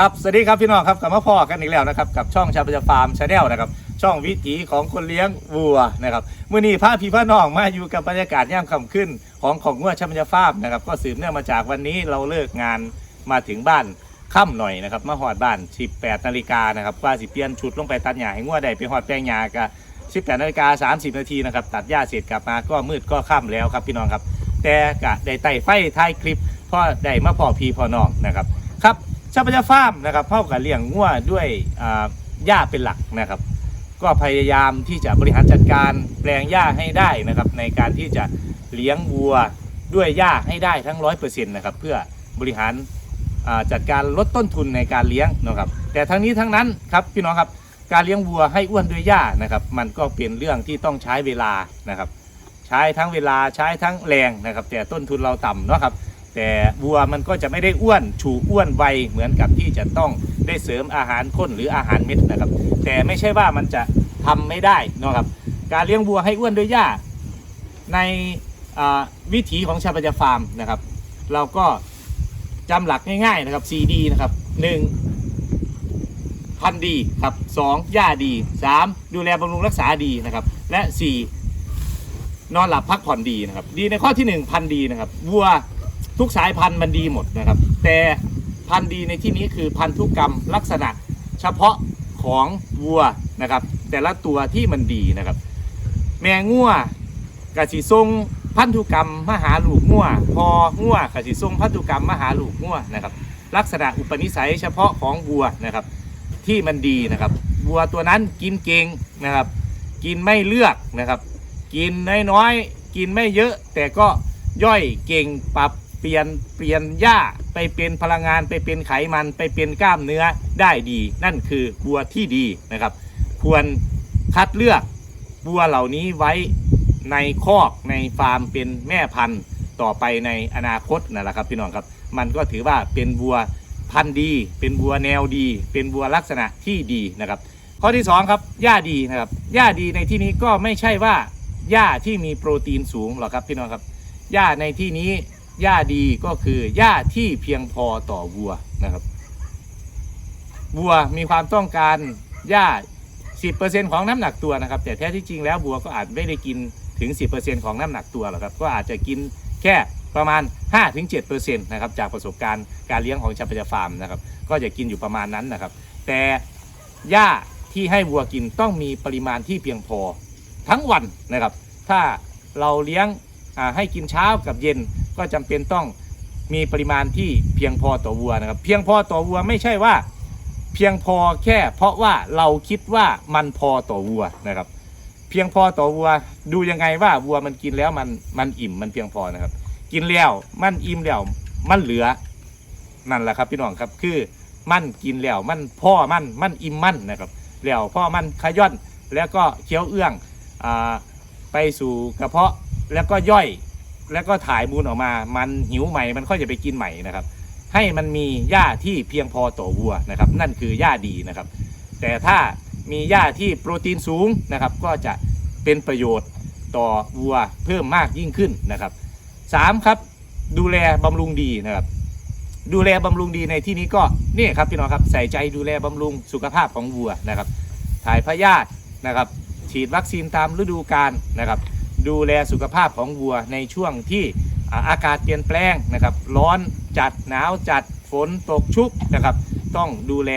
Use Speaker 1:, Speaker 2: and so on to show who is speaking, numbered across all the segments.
Speaker 1: ครับ สวัสดีครับพี่น้องครับกลับมาพอกันอีกแล้วนะครับกับช่องชาปจฟาร์มชาแนลนะครับช่องวิถีของคนเลี้ยงวัวนะครับเมื่อนี้พาพี่พาน้องมาอยู่กับบรรยากาศย่ามค่ำขึ้น ของของงัวชาปจฟาร์มนะครับก็สืบเนื่องมาจากวันนี้เราเลิกงานมาถึงบ้านค่ำหน่อยนะครับมาหอดบ้าน 18นาฬิกานะครับว่าสิเปลี่ยนชุดลงไปตัดหญ้าให้งัวได้ไปหอดแปลงหญ้าก็18นาฬิกา30นาทีนะครับตัดหญ้าเสร็จกลับมาก็มืดก็ค่ำแล้วครับพี่น้องครับ แต่กะได้ไต่ไฟท้ายคลิปพ่อได้มาพอพี่พอน้องนะครับครับ ชาวประชาฟาร์มนะครับเพ่อกับเลี้ยงงัวด้วยหญ้าเป็นหลักนะครับ ก็พยายามที่จะบริหารจัดการแปลงหญ้าให้ได้นะครับ ในการที่จะเลี้ยงวัวด้วยหญ้าให้ได้ทั้งร้อยเปอร์เซ็นต์นะครับ เพื่อบริหารจัดการลดต้นทุนในการเลี้ยงนะครับ แต่ทั้งนี้ทั้งนั้นครับพี่น้องครับการเลี้ยงวัวให้อ้วนด้วยหญ้านะครับ มันก็เป็นเรื่องที่ต้องใช้เวลานะครับ ใช้ทั้งเวลาใช้ทั้งแรงนะครับ แต่ต้นทุนเราต่ำเนาะครับ แต่วัวมันก็จะไม่ได้อ้วนฉูอ้วนไวเหมือนกับที่จะต้องได้เสริมอาหารข้นหรืออาหารเม็ดนะครับ แต่ไม่ใช่ว่ามันจะทำไม่ได้นะครับ การเลี้ยงวัวให้อ้วนด้วยหญ้าในวิถีของชาวประจาฟาร์มนะครับ เราก็จำหลักง่ายๆนะครับ 4D นะครับ 1. พันดีครับสองหญ้าดี 3. ดูแลบำรุงรักษาดีนะครับ และ 4. นอนหลับพักผ่อนดีนะครับ ดีในข้อที่ 1 พันดีนะครับวัว ทุกสายพันธุ์มันดีหมดนะครับ แต่พันธุ์ดีในที่นี้คือพันธุกรรมลักษณะเฉพาะของวัวนะครับ แต่ละตัวที่มันดีนะครับ แม่งัวกะสิทรงพันธุกรรมมหาลูกงัวพองัวกะสิทรงพันธุกรรมมหาลูกงัวนะครับ ลักษณะอุปนิสัยเฉพาะของวัวนะครับ ที่มันดีนะครับวัวตัวนั้นกินเก่งนะครับ กินไม่เลือกนะครับ กินน้อยๆกินไม่เยอะ แต่ก็ย่อยเก่งปรับ ปลี่ยนเปลี่ยนหญ้าไปเป็นพลังงานไปเป็นไขมันไปเป็นกล้ามเนื้อได้ดี นั่นคือวัวที่ดีนะครับ ควรคัดเลือกวัวเหล่านี้ไว้ในคอกในฟาร์มเป็นแม่พันธุ์ต่อไปในอนาคตนั่นแหละครับพี่น้องครับ มันก็ถือว่าเป็นวัวพันธุ์ดี เป็นวัวแนวดี เป็นวัวลักษณะที่ดีนะครับ ข้อที่สองครับหญ้าดีนะครับหญ้าดีในที่นี้ก็ไม่ใช่ว่าหญ้าที่มีโปรตีนสูงหรอกครับพี่น้องครับหญ้าในที่นี้ หญ้าดีก็คือหญ้าที่เพียงพอต่อวัวนะครับ วัวมีความต้องการหญ้า 10%ของน้ำหนักตัวนะครับ แต่แท้ที่จริงแล้ววัวก็อาจไม่ได้กินถึง 10%ของน้ำหนักตัวหรอกครับ ก็อาจจะกินแค่ประมาณ 5-7%นะครับจากประสบการณ์การเลี้ยงของชาวประจาฟาร์มนะครับ ก็จะกินอยู่ประมาณนั้นนะครับ แต่หญ้าที่ให้วัวกินต้องมีปริมาณที่เพียงพอทั้งวันนะครับ ถ้าเราเลี้ยงให้กินเช้ากับเย็น ก็จำเป็นต้องมีปริมาณที่เพียงพอต่อวัวนะครับ เพียงพอต่อวัวไม่ใช่ว่า เพียงพอแค่ เพราะว่าเราคิดว่ามันพอต่อวัวนะครับ เพียงพอต่อวัวดูยังไงว่าวัวมันกินแล้วมันมันอิ่มมันเพียงพอนะครับ กินแล้วมันอิ่มแล้วมันเหลือนั่นแหละครับพี่น้องครับคือมันกินแล้วมันพ่อมันมันอิ่มมันนะครับแล้วพ่อมันขย้อนแล้วก็เคี้ยวเอื้องอไปสู่กระเพาะแล้วก็ย่อย แล้วก็ถ่ายมูลออกมา มันหิวใหม่ มันก็จะไปกินใหม่นะครับ ให้มันมีหญ้าที่เพียงพอต่อวัวนะครับ นั่นคือหญ้าดีนะครับ แต่ถ้ามีหญ้าที่โปรตีนสูงนะครับ ก็จะเป็นประโยชน์ต่อวัวเพิ่มมากยิ่งขึ้นนะครับสามครับ ดูแลบำรุงดีนะครับ ดูแลบำรุงดีในที่นี้ก็นี่ครับพี่น้องครับใส่ใจดูแลบำรุงสุขภาพของวัวนะครับ ถ่ายพยาธินะครับ ฉีดวัคซีนตามฤดูกาลนะครับ ดูแลสุขภาพของวัวในช่วงที่อาอากาศเปลี่ยนแปลงนะครับร้อนจัดหนาวจัดฝนตกชุกนะครับต้องดูแล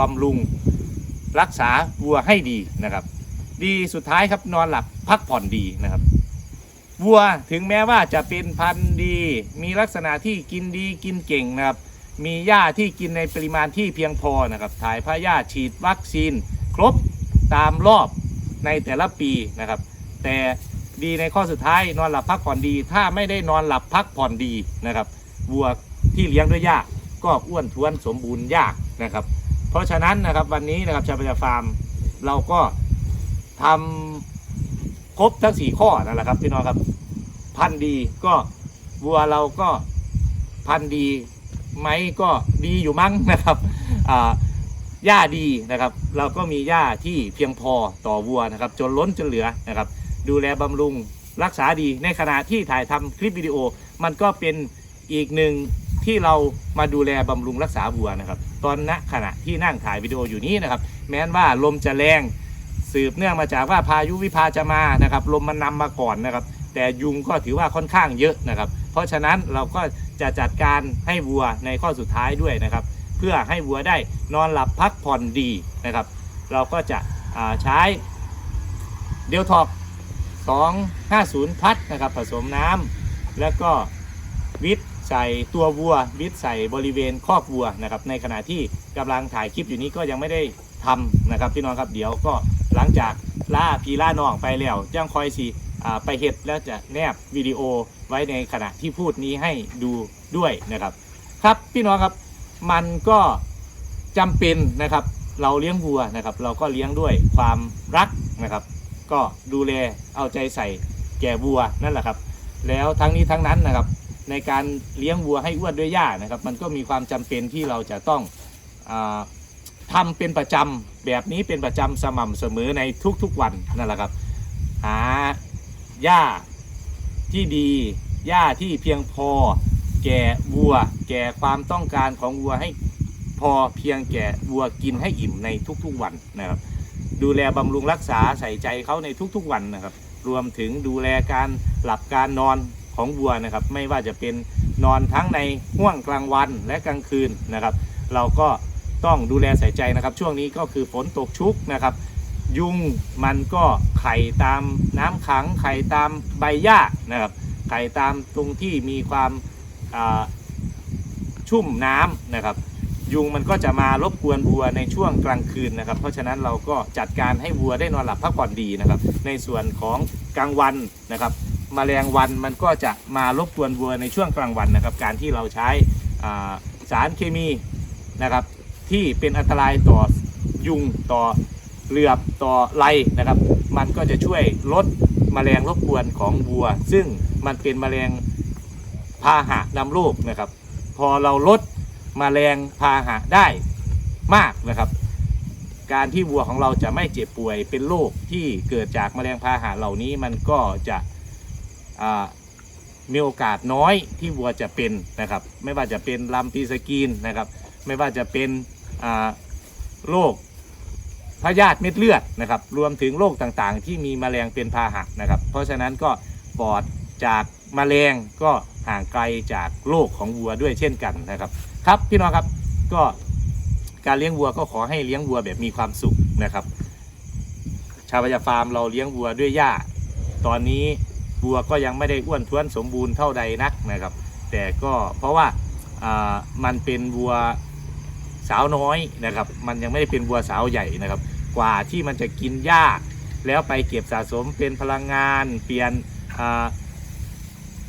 Speaker 1: บำรุงรักษาวัวให้ดีนะครับ ดีสุดท้ายครับนอนหลับพักผ่อนดีนะครับวัวถึงแม้ว่าจะเป็นพันธุ์ดี มีลักษณะที่กินดีกินเก่งนะครับ มีหญ้าที่กินในปริมาณที่เพียงพอนะครับถ่ายพยาธิฉีดวัคซีน ครบตามรอบในแต่ละปีนะครับ แต่ ดีในข้อสุดท้ายนอนหลับพักผ่อนดี ถ้าไม่ได้นอนหลับพักผ่อนดีนะครับวัวที่เลี้ยงด้วยหญ้าก็อ้วนท้วนสมบูรณ์ยากนะครับ เพราะฉะนั้นนะครับวันนี้นะครับชาวประชาฟาร์มเราก็ทำครบทั้งสี่ข้อนั่นแหละครับพี่น้องครับ พันดีก็วัวเราก็พันดีไหมก็ดีอยู่มั้งนะครับหญ้าดีนะครับ เราก็มีหญ้าที่เพียงพอต่อวัวนะครับ จนล้นจนเหลือนะครับ ดูแลบำรุงรักษาดีในขณะที่ถ่ายทำคลิปวิดีโอ มันก็เป็นอีกหนึ่งที่เรามาดูแลบำรุงรักษาวัวนะครับ ตอนณขณะที่นั่งถ่ายวิดีโออยู่นี้นะครับ แม้นว่าลมจะแรงสืบเนื่องมาจากว่าพายุวิภาจะมานะครับ ลมมันนำมาก่อนนะครับ แต่ยุงก็ถือว่าค่อนข้างเยอะนะครับ เพราะฉะนั้นเราก็จะจัดการให้วัวในข้อสุดท้ายด้วยนะครับ เพื่อให้วัวได้นอนหลับพักผ่อนดีนะครับ เราก็จะใช้เดลท็อก 250 พัดนะครับผสมน้ำแล้วก็วิทใส่ตัววัว วิทใส่บริเวณคอกวัวนะครับในขณะที่กำลังถ่ายคลิปอยู่นี้ก็ยังไม่ได้ทำนะครับพี่น้องครับเดี๋ยวก็หลังจากล่าพีล่าน้องไปแล้วจ้างคอยสีไปเห็ดแล้วจะแนบวิดีโอไว้ในขณะที่พูดนี้ให้ดูด้วยนะครับ ครับพี่น้องครับมันก็จำเป็นนะครับ เราเลี้ยงวัวนะครับ เราก็เลี้ยงด้วยความรักนะครับ ก็ดูแลเอาใจใส่แก่วัวนั่นแหละครับ แล้วทั้งนี้ทั้งนั้นนะครับ ในการเลี้ยงวัวให้อ้วนด้วยหญ้านะครับ มันก็มีความจำเป็นที่เราจะต้องอาทำเป็นประจำแบบนี้เป็นประจำสม่ำเสมอในทุกๆวันนั่นแหละครับ หาหญ้าที่ดีหญ้าที่เพียงพอแก่วัว แก่ความต้องการของวัวให้พอเพียงแก่วัวกินให้อิ่มในทุกๆวันนะครับ ดูแลบำรุงรักษาใส่ใจเขาในทุกๆวันนะครับ รวมถึงดูแลการหลับการนอนของวัวนะครับ ไม่ว่าจะเป็นนอนทั้งในห่วงกลางวันและกลางคืนนะครับ เราก็ต้องดูแลใส่ใจนะครับ ช่วงนี้ก็คือฝนตกชุกนะครับ ยุงมันก็ไข่ตามน้ำขังไข่ตามใบหญ้านะครับไข่ตามตรงที่มีความอ่าชุ่มน้ำนะครับ ยุงมันก็จะมารบกวนวัวในช่วงกลางคืนนะครับ เพราะฉะนั้นเราก็จัดการให้วัวได้นอนหลับพักผ่อนดีนะครับ ในส่วนของกลางวันนะครับมแมลงวันมันก็จะมารบกวนวัวในช่วงกลางวันนะครับ การที่เราใช้สารเคมีนะครับที่เป็นอันตรายต่อยุงต่อเหลือบต่อไรนะครับ มันก็จะช่วยลดแมลงรบกวนของวัว ซึ่งมันเป็นแมลงพาหะนำโรคนะครับ พอเราลด มแมลงพาหะได้มากนะครับ การที่วัวของเราจะไม่เจ็บป่วยเป็นโรคที่เกิดจากมแมลงพาหะเหล่านี้มันก็จะมีโอกาสน้อยที่วัวจะเป็นนะครับ ไม่ว่าจะเป็นลำปีสกีนนะครับ ไม่ว่าจะเป็นโรคพยาธิเม็ดเลือดนะครับ รวมถึงโรคต่างๆ ที่มีมแมลงเป็นพาหะนะครับ เพราะฉะนั้นก็ปลอดจากมแมลงก็ห่างไกลจากโรคของวัวด้วยเช่นกันนะครับ ครับพี่น้องครับก็การเลี้ยงวัวก็ขอให้เลี้ยงวัวแบบมีความสุขนะครับ ชาวพยาฟาร์มเราเลี้ยงวัวด้วยหญ้า ตอนนี้วัวก็ยังไม่ได้อ้วนท้วนสมบูรณ์เท่าใดนักนะครับ แต่ก็เพราะว่ามันเป็นวัวสาวน้อยนะครับ มันยังไม่ได้เป็นวัวสาวใหญ่นะครับ กว่าที่มันจะกินหญ้าแล้วไปเก็บสะสมเป็นพลังงาน เปลี่ยน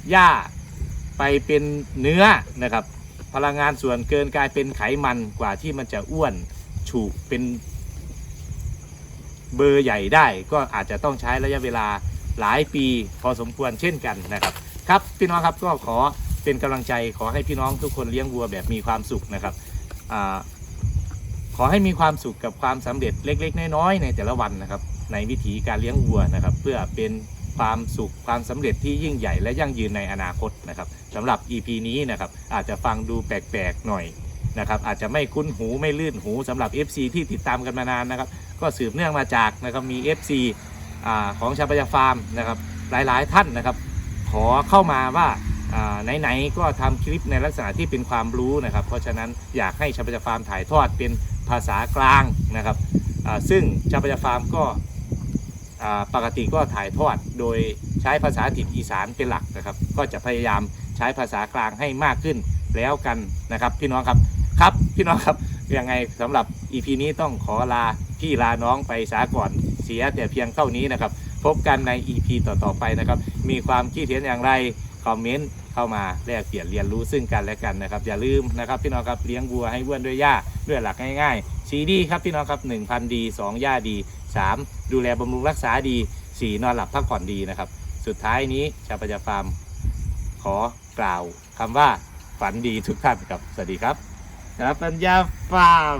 Speaker 1: หญ้าไปเป็นเนื้อนะครับ พลังงานส่วนเกินกลายเป็นไขมันกว่าที่มันจะอ้วนฉุเป็นเบอร์ใหญ่ได้ก็อาจจะต้องใช้ระยะเวลาหลายปีพอสมควรเช่นกันนะครับครับพี่น้องครับก็ขอเป็นกำลังใจขอให้พี่น้องทุกคนเลี้ยงวัวแบบมีความสุขนะครับอขอให้มีความสุขกับความสำเร็จเล็ก ๆ น้อยๆในแต่ละวันนะครับ ในวิถีการเลี้ยงวัวนะครับ เพื่อเป็น ความสุขความสำเร็จที่ยิ่งใหญ่และยั่งยืนในอนาคตนะครับสำหรับ EP นี้นะครับอาจจะฟังดูแปลกๆหน่อยนะครับอาจจะไม่คุ้นหูไม่ลื่นหูสำหรับ FC ที่ติดตามกันมานานนะครับก็สืบเนื่องมาจากนะครับมี FC อ่าของชาปยาฟาร์มนะครับหลายๆท่านนะครับ ขอเข้ามาว่าไหนๆก็ทำคลิปในลักษณะที่เป็นความรู้นะครับ เพราะฉะนั้นอยากให้ชาปยาฟาร์มถ่ายทอดเป็นภาษากลางนะครับซึ่งชาปยาฟาร์มก็ ปกติก็ถ่ายทอดโดยใช้ภาษาถิ่นอีสานเป็นหลักนะครับ ก็จะพยายามใช้ภาษากลางให้มากขึ้นแล้วกันนะครับ พี่น้องครับครับพี่น้องครับยังไงสำหรับอีพีนี้ต้องขอลาพี่ลาน้องไปสาก่อนเสียแต่เพียงเท่านี้นะครับ พบกันใน EP ต่อๆไปนะครับ มีความคิดเห็นอย่างไรคอมเมนต์ เข้ามาแลกเปลี่ยนเรียนรู้ซึ่งกันและกันนะครับ อย่าลืมนะครับพี่น้องครับเลี้ยงวัวให้อ้วนด้วยหญ้าด้วยหลักง่ายๆสีดีครับพี่น้องครับ1,000ดี2หญ้าดี 3 ดูแลบำรุงรักษาดี 4 นอนหลับพักผ่อนดีนะครับ สุดท้ายนี้ชาวปัญญาฟาร์มขอกล่าวคำว่าฝันดีทุกท่านครับสวัสดีครับชาวปัญญาฟาร์ม